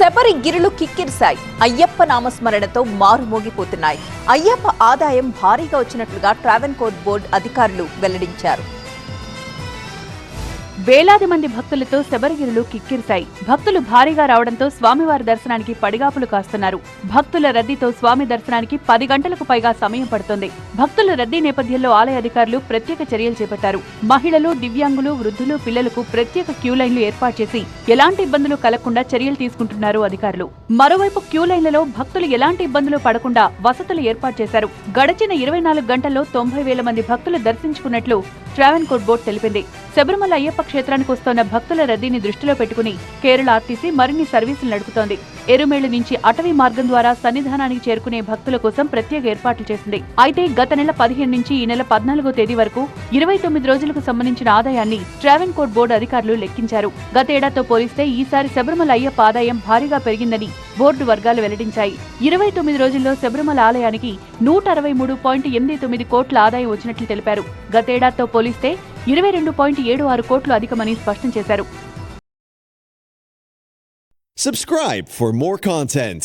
శబరి గిరులు కిక్కిరిశాయి. అయ్యప్ప నామస్మరణతో మారుమోగిపోతున్నాయి అయ్యప్ప ఆదాయం భారీగా వచ్చినట్లుగా ట్రావెన్కోర్ బోర్డు అధికారులు వెల్లడించారు. వేలాది మంది భక్తులతో శబరిగిరులు కిక్కిరిశాయి. భక్తులు భారీగా రావడంతో స్వామివారి దర్శనానికి పడిగాపులు కాస్తున్నారు. భక్తుల రద్దీతో స్వామి దర్శనానికి పది గంటలకు పైగా సమయం పడుతోంది. భక్తుల రద్దీ నేపథ్యంలో ఆలయ అధికారులు ప్రత్యేక చర్యలు చేపట్టారు. మహిళలు దివ్యాంగులు వృద్ధులు పిల్లలకు ప్రత్యేక క్యూ లైన్లు ఏర్పాటు చేసి ఎలాంటి ఇబ్బందులు కలగకుండా చర్యలు తీసుకుంటున్నారు అధికారులు. మరోవైపు క్యూ లైన్లలో భక్తులు ఎలాంటి ఇబ్బందులు పడకుండా వసతులు ఏర్పాటు చేశారు. గడిచిన ఇరవై నాలుగు గంటల్లో తొంభై వేల మంది భక్తులు దర్శించుకున్నట్లు ట్రావెన్కోర్ బోర్డు తెలిపింది. శబరిమల అయ్యప్ప క్షేత్రానికి వస్తోన్న భక్తుల రద్దీని దృష్టిలో పెట్టుకుని కేరళ ఆర్టీసీ మరిన్ని సర్వీసులు నడుపుతోంది. ఎరుమేళు నుంచి అటవీ మార్గం ద్వారా సన్నిధానానికి చేరుకునే భక్తుల కోసం ప్రత్యేక ఏర్పాట్లు చేసింది. అయితే గత నెల పదిహేను నుంచి ఈ నెల పద్నాలుగో తేదీ వరకు ఇరవై తొమ్మిది రోజులకు సంబంధించిన ఆదాయాన్ని ట్రావెన్కోర్ బోర్డు అధికారులు లెక్కించారు. గతేడాతో పోలిస్తే ఈసారి శబరిమల అయ్యప్ప ఆదాయం భారీగా పెరిగిందని బోర్డు వర్గాలు వెల్లడించాయి. ఇరవై తొమ్మిది రోజుల్లో శబరిమల ఆలయానికి నూట అరవై మూడు పాయింట్ ఎనిమిది తొమ్మిది కోట్ల ఆదాయం వచ్చినట్లు తెలిపారు. గతేడాతో పోలిస్తే ఇరవై రెండు పాయింట్ ఏడు ఆరు కోట్లు అధికమని స్పష్టం చేశారు Subscribe for more content.